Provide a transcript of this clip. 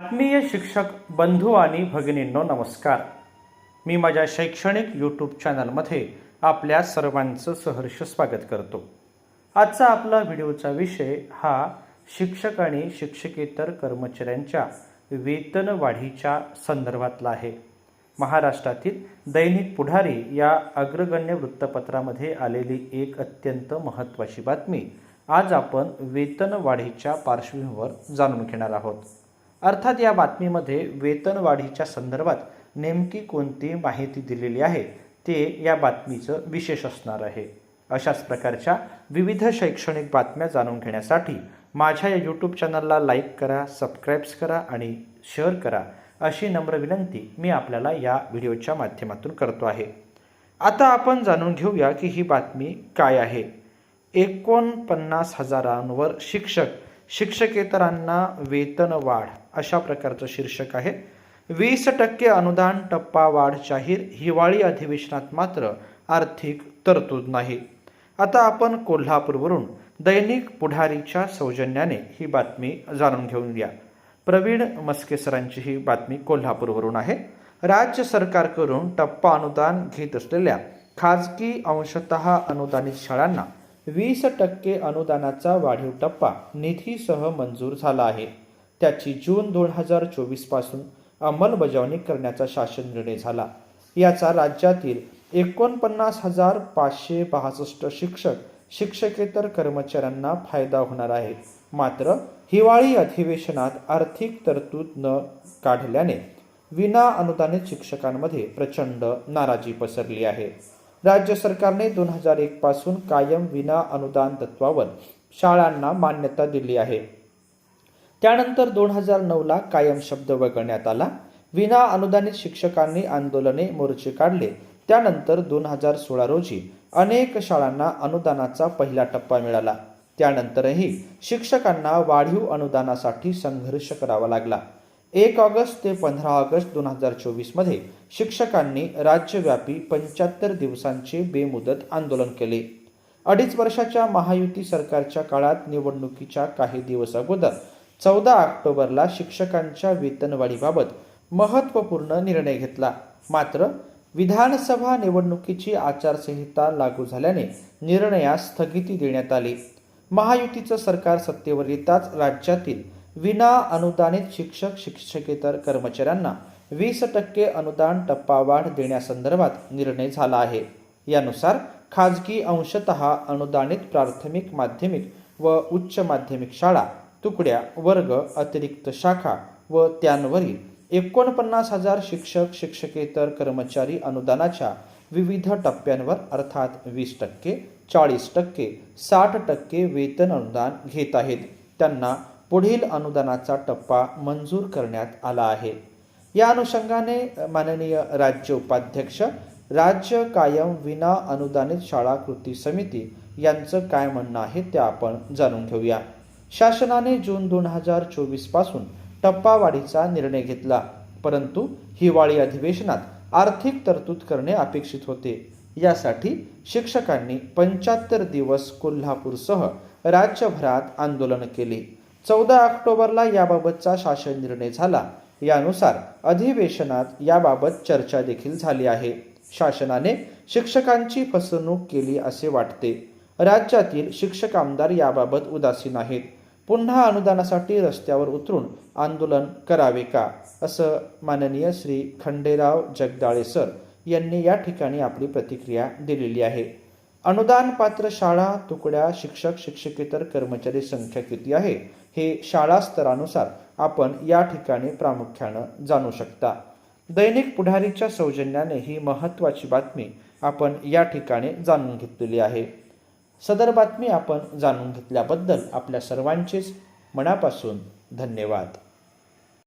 आत्मीय शिक्षक बंधू आणि भगिनींनो नमस्कार. मी माझ्या शैक्षणिक यूट्यूब चॅनलमध्ये आपल्या सर्वांचं सहर्ष स्वागत करतो. आजचा आपला व्हिडिओचा विषय हा शिक्षक आणि शिक्षकेतर कर्मचाऱ्यांच्या वेतन वाढीच्या संदर्भातला आहे. महाराष्ट्रातील दैनिक पुढारी या अग्रगण्य वृत्तपत्रामध्ये आलेली एक अत्यंत महत्त्वाची बातमी आज आपण वेतन वाढीच्या पार्श्वभूमीवर जाणून घेणार आहोत. अर्थात या बातमीमध्ये वेतनवाढीच्या संदर्भात नेमकी कोणती माहिती दिलेली आहे ते या बातमीचं विशेष असणार आहे. अशाच प्रकारच्या विविध शैक्षणिक बातम्या जाणून घेण्यासाठी माझ्या या यूट्यूब चॅनलला लाईक करा सबस्क्राईब्स करा आणि शेअर करा अशी नम्र विनंती मी आपल्याला या व्हिडिओच्या माध्यमातून करतो आहे. आता आपण जाणून घेऊया की ही बातमी काय आहे. एकोणपन्नास हजारांवर शिक्षक शिक्षकेतरांना वेतन वाढ अशा प्रकारचं शीर्षक आहे. वीस टक्के अनुदान टप्पा वाढ जाहीर हिवाळी अधिवेशनात मात्र आर्थिक तरतूद नाही. आता आपण कोल्हापूरवरून दैनिक पुढारीच्या सौजन्याने ही बातमी जाणून घेऊन घ्या प्रवीण मस्केसरांची ही बातमी कोल्हापूरवरून आहे. राज्य सरकारकडून टप्पा अनुदान घेत असलेल्या खाजगी अंशतः अनुदानित शाळांना वीस टक्के अनुदानाचा वाढीव टप्पा निधीसह मंजूर झाला आहे. त्याची जून दोन हजार चोवीसपासून अंमलबजावणी करण्याचा शासन निर्णय झाला. याचा राज्यातील एकोणपन्नास हजार पाचशे बासष्ट शिक्षक शिक्षकेतर कर्मचाऱ्यांना फायदा होणार आहे. मात्र हिवाळी अधिवेशनात आर्थिक तरतूद न काढल्याने विना अनुदानित शिक्षकांमध्ये प्रचंड नाराजी पसरली आहे. राज्य सरकारने दोन हजार एक पासून कायम विना अनुदान तत्वावर शाळांना मान्यता दिली आहे. त्यानंतर दोन हजार नऊला कायम शब्द वगळण्यात आला. विना अनुदानित शिक्षकांनी आंदोलने मोर्चे काढले. त्यानंतर दोन हजार सोळा रोजी अनेक शाळांना अनुदानाचा पहिला टप्पा मिळाला. त्यानंतरही शिक्षकांना वाढीव अनुदानासाठी संघर्ष करावा लागला. एक ऑगस्ट ते पंधरा ऑगस्ट दोन हजार चोवीसमध्ये शिक्षकांनी राज्यव्यापी पंच्याहत्तर दिवसांचे बेमुदत आंदोलन केले. अडीच वर्षाच्या महायुती सरकारच्या काळात निवडणुकीच्या काही दिवस अगोदर चौदा ऑक्टोबरला शिक्षकांच्या वेतनवाढीबाबत महत्त्वपूर्ण निर्णय घेतला. मात्र विधानसभा निवडणुकीची आचारसंहिता लागू झाल्याने निर्णयास स्थगिती देण्यात आली. महायुतीचं सरकार सत्तेवर येताच राज्यातील विना अनुदानित शिक्षक शिक्षकेतर कर्मचाऱ्यांना वीस टक्के अनुदान टप्पावाढ देण्यासंदर्भात निर्णय झाला आहे. यानुसार खाजगी अंशतः अनुदानित प्राथमिक माध्यमिक व उच्च माध्यमिक शाळा तुकड्या वर्ग अतिरिक्त शाखा व त्यांवरील एकोणपन्नास हजार शिक्षक शिक्षकेतर कर्मचारी अनुदानाच्या विविध टप्प्यांवर अर्थात वीस टक्के चाळीस टक्के साठ टक्के वेतन अनुदान घेत आहेत. त्यांना पुढील अनुदानाचा टप्पा मंजूर करण्यात आला आहे. या अनुषंगाने माननीय राज्य उपाध्यक्ष राज्य कायम विना अनुदानित शाळा कृती समिती यांचं काय म्हणणं आहे ते आपण जाणून घेऊया. शासनाने जून दोन हजार चोवीसपासून टप्पावाढीचा निर्णय घेतला परंतु हिवाळी अधिवेशनात आर्थिक तरतूद करणे अपेक्षित होते. यासाठी शिक्षकांनी पंच्याहत्तर दिवस कोल्हापूरसह राज्यभरात आंदोलन केले. चौदा ऑक्टोबरला याबाबतचा शासन निर्णय झाला. यानुसार अधिवेशनात याबाबत चर्चा देखील झाली आहे. शासनाने शिक्षकांची फसवणूक केली असे वाटते. राज्यातील शिक्षक आमदार याबाबत उदासीन आहेत. पुन्हा अनुदानासाठी रस्त्यावर उतरून आंदोलन करावे का? असं माननीय श्री खंडेराव जगदाळे सर यांनी या ठिकाणी आपली प्रतिक्रिया दिलेली आहे. अनुदान पात्र शाळा तुकड्या शिक्षक शिक्षकेतर कर्मचारी संख्या किती आहे? हे शाळा स्तरानुसार आपण या ठिकाणी प्रामुख्यानं जाणू शकता. दैनिक पुढारीच्या सौजन्याने ही महत्त्वाची बातमी आपण या ठिकाणी जाणून घेतलेली आहे. सदर बातमी आपण जाणून घेतल्याबद्दल आपल्या सर्वांचेच मनापासून धन्यवाद.